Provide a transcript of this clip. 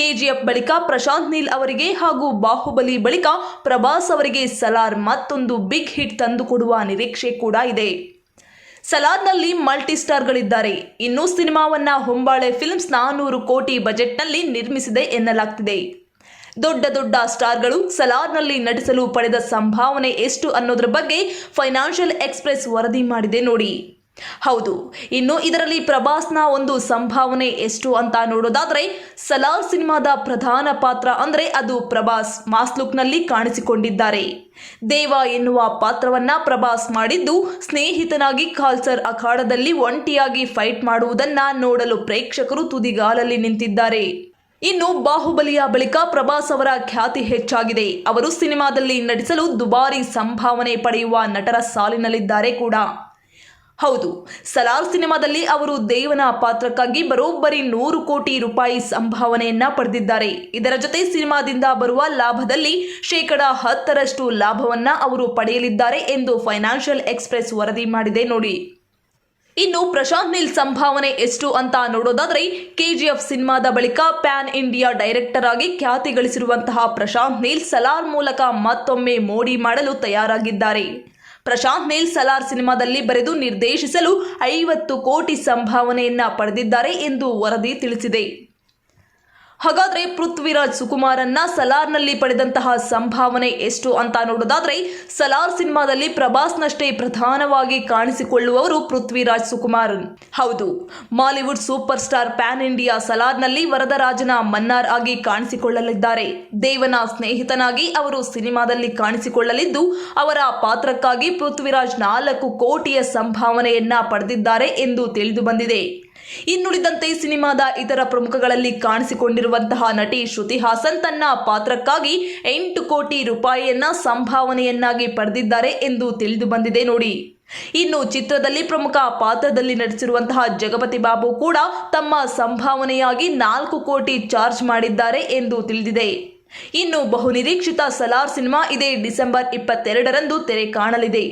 KGF ಬಳಿಕ ಪ್ರಶಾಂತ್ ನೀಲ್ ಅವರಿಗೆ ಹಾಗೂ ಬಾಹುಬಲಿ ಬಳಿಕ ಪ್ರಭಾಸ್ ಅವರಿಗೆ ಸಲಾರ್ ಮತ್ತೊಂದು ಬಿಗ್ ಹಿಟ್ ತಂದುಕೊಡುವ ನಿರೀಕ್ಷೆ ಕೂಡ ಇದೆ. ಸಲಾರ್ನಲ್ಲಿ ಮಲ್ಟಿ ಸ್ಟಾರ್ಗಳಿದ್ದಾರೆ ಇನ್ನು ಸಿನಿಮಾವನ್ನ ಹೊಂಬಾಳೆ ಫಿಲ್ಮ್ಸ್ ನಾನೂರು ಕೋಟಿ ಬಜೆಟ್ನಲ್ಲಿ ನಿರ್ಮಿಸಿದೆ ಎನ್ನಲಾಗ್ತಿದೆ. ದೊಡ್ಡ ದೊಡ್ಡ ಸ್ಟಾರ್ಗಳು ಸಲಾರ್ನಲ್ಲಿ ನಟಿಸಲು ಪಡೆದ ಸಂಭಾವನೆ ಎಷ್ಟು ಅನ್ನೋದ್ರ ಬಗ್ಗೆ ಫೈನಾನ್ಷಿಯಲ್ ಎಕ್ಸ್ಪ್ರೆಸ್ ವರದಿ ಮಾಡಿದೆ ನೋಡಿ. ಹೌದು, ಇನ್ನು ಇದರಲ್ಲಿ ಪ್ರಭಾಸ್ನ ಒಂದು ಸಂಭಾವನೆ ಎಷ್ಟು ಅಂತ ನೋಡೋದಾದ್ರೆ ಸಲಾರ್ ಸಿನಿಮಾದ ಪ್ರಧಾನ ಪಾತ್ರ ಅಂದ್ರೆ ಅದು ಪ್ರಭಾಸ್ ಮಾಸ್ ಲುಕ್ನಲ್ಲಿ ಕಾಣಿಸಿಕೊಂಡಿದ್ದಾರೆ. ದೇವ ಎನ್ನುವ ಪಾತ್ರವನ್ನ ಪ್ರಭಾಸ್ ಮಾಡಿದ್ದು, ಸ್ನೇಹಿತನಾಗಿ ಖಾಲ್ಸರ್ ಅಖಾಡದಲ್ಲಿ ಒಂಟಿಯಾಗಿ ಫೈಟ್ ಮಾಡುವುದನ್ನ ನೋಡಲು ಪ್ರೇಕ್ಷಕರು ತುದಿಗಾಲಲ್ಲಿ ನಿಂತಿದ್ದಾರೆ. ಇನ್ನು ಬಾಹುಬಲಿಯ ಬಳಿಕ ಪ್ರಭಾಸ್ ಅವರ ಖ್ಯಾತಿ ಹೆಚ್ಚಾಗಿದೆ. ಅವರು ಸಿನಿಮಾದಲ್ಲಿ ನಟಿಸಲು ದುಬಾರಿ ಸಂಭಾವನೆ ಪಡೆಯುವ ನಟರ ಸಾಲಿನಲ್ಲಿದ್ದಾರೆ ಕೂಡ. ಹೌದು ಸಲಾರ್ ಸಿನಿಮಾದಲ್ಲಿ ಅವರು ದೇವನ ಪಾತ್ರಕ್ಕಾಗಿ ಬರೋಬ್ಬರಿ ನೂರು ಕೋಟಿ ರೂಪಾಯಿ ಸಂಭಾವನೆಯನ್ನ ಪಡೆದಿದ್ದಾರೆ. ಇದರ ಜೊತೆ ಸಿನಿಮಾದಿಂದ ಬರುವ ಲಾಭದಲ್ಲಿ ಶೇಕಡ ಹತ್ತರಷ್ಟು ಲಾಭವನ್ನ ಅವರು ಪಡೆಯಲಿದ್ದಾರೆ ಎಂದು ಫೈನಾನ್ಷಿಯಲ್ ಎಕ್ಸ್ಪ್ರೆಸ್ ವರದಿ ಮಾಡಿದೆ ನೋಡಿ. ಇನ್ನು ಪ್ರಶಾಂತ್ ನೀಲ್ ಸಂಭಾವನೆ ಎಷ್ಟು ಅಂತ ನೋಡೋದಾದ್ರೆ, ಕೆಜಿಎಫ್ ಸಿನಿಮಾದ ಬಳಿಕ ಪ್ಯಾನ್ ಇಂಡಿಯಾ ಡೈರೆಕ್ಟರ್ ಆಗಿ ಖ್ಯಾತಿ ಗಳಿಸಿರುವಂತಹ ಪ್ರಶಾಂತ್ ನೀಲ್ ಸಲಾರ್ ಮೂಲಕ ಮತ್ತೊಮ್ಮೆ ಮೋಡಿ ಮಾಡಲು ತಯಾರಾಗಿದ್ದಾರೆ. ಪ್ರಶಾಂತ್ ಮೇಲ್ ಸಲಾರ್ ಸಿನಿಮಾದಲ್ಲಿ ಬರೆದು ನಿರ್ದೇಶಿಸಲು ಐವತ್ತು ಕೋಟಿ ಸಂಭಾವನೆಯನ್ನ ಪಡೆದಿದ್ದಾರೆ ಎಂದು ವರದಿ ತಿಳಿಸಿದೆ. ಹಾಗಾದ್ರೆ ಪೃಥ್ವಿರಾಜ್ ಸುಕುಮಾರನ್ನ ಸಲಾರ್ನಲ್ಲಿ ಪಡೆದಂತಹ ಸಂಭಾವನೆ ಎಷ್ಟು ಅಂತ ನೋಡೋದಾದ್ರೆ ಸಲಾರ್ ಸಿನಿಮಾದಲ್ಲಿ ಪ್ರಭಾಸ್ನಷ್ಟೇ ಪ್ರಧಾನವಾಗಿ ಕಾಣಿಸಿಕೊಳ್ಳುವವರು ಪೃಥ್ವಿರಾಜ್ ಸುಕುಮಾರ್. ಹೌದು, Mollywood super star pan India ಸಲಾರ್ನಲ್ಲಿ ವರದರಾಜನ Mannar ಆಗಿ ಕಾಣಿಸಿಕೊಳ್ಳಲಿದ್ದಾರೆ. ದೇವನ ಸ್ನೇಹಿತನಾಗಿ ಅವರು ಸಿನಿಮಾದಲ್ಲಿ ಕಾಣಿಸಿಕೊಳ್ಳಲಿದ್ದು, ಅವರ ಪಾತ್ರಕ್ಕಾಗಿ ಪೃಥ್ವಿರಾಜ್ ನಾಲ್ಕು ಕೋಟಿಯ ಸಂಭಾವನೆಯನ್ನ ಪಡೆದಿದ್ದಾರೆ ಎಂದು ತಿಳಿದು ಬಂದಿದೆ. ಇನ್ನುಳಿದಂತೆ ಸಿನಿಮಾದ ಇತರ ಪ್ರಮುಖಗಳಲ್ಲಿ ಕಾಣಿಸಿಕೊಂಡಿರುವಂತಹ ನಟಿ ಶ್ರುತಿ ಹಾಸನ್ ತನ್ನ ಪಾತ್ರಕ್ಕಾಗಿ ಎಂಟು ಕೋಟಿ ರೂಪಾಯಿಯನ್ನ ಸಂಭಾವನೆಯನ್ನಾಗಿ ಪಡೆದಿದ್ದಾರೆ ಎಂದು ತಿಳಿದು ಬಂದಿದೆ ನೋಡಿ. ಇನ್ನು ಚಿತ್ರದಲ್ಲಿ ಪ್ರಮುಖ ಪಾತ್ರದಲ್ಲಿ ನಟಿಸಿರುವಂತಹ ಜಗಪತಿ ಬಾಬು ಕೂಡ ತಮ್ಮ ಸಂಭಾವನೆಯಾಗಿ ನಾಲ್ಕು ಕೋಟಿ ಚಾರ್ಜ್ ಮಾಡಿದ್ದಾರೆ ಎಂದು ತಿಳಿದಿದೆ. ಇನ್ನು ಬಹುನಿರೀಕ್ಷಿತ ಸಲಾರ್ ಸಿನಿಮಾ ಇದೇ ಡಿಸೆಂಬರ್ ಇಪ್ಪತ್ತೆರಡರಂದು ತೆರೆ ಕಾಣಲಿದೆ.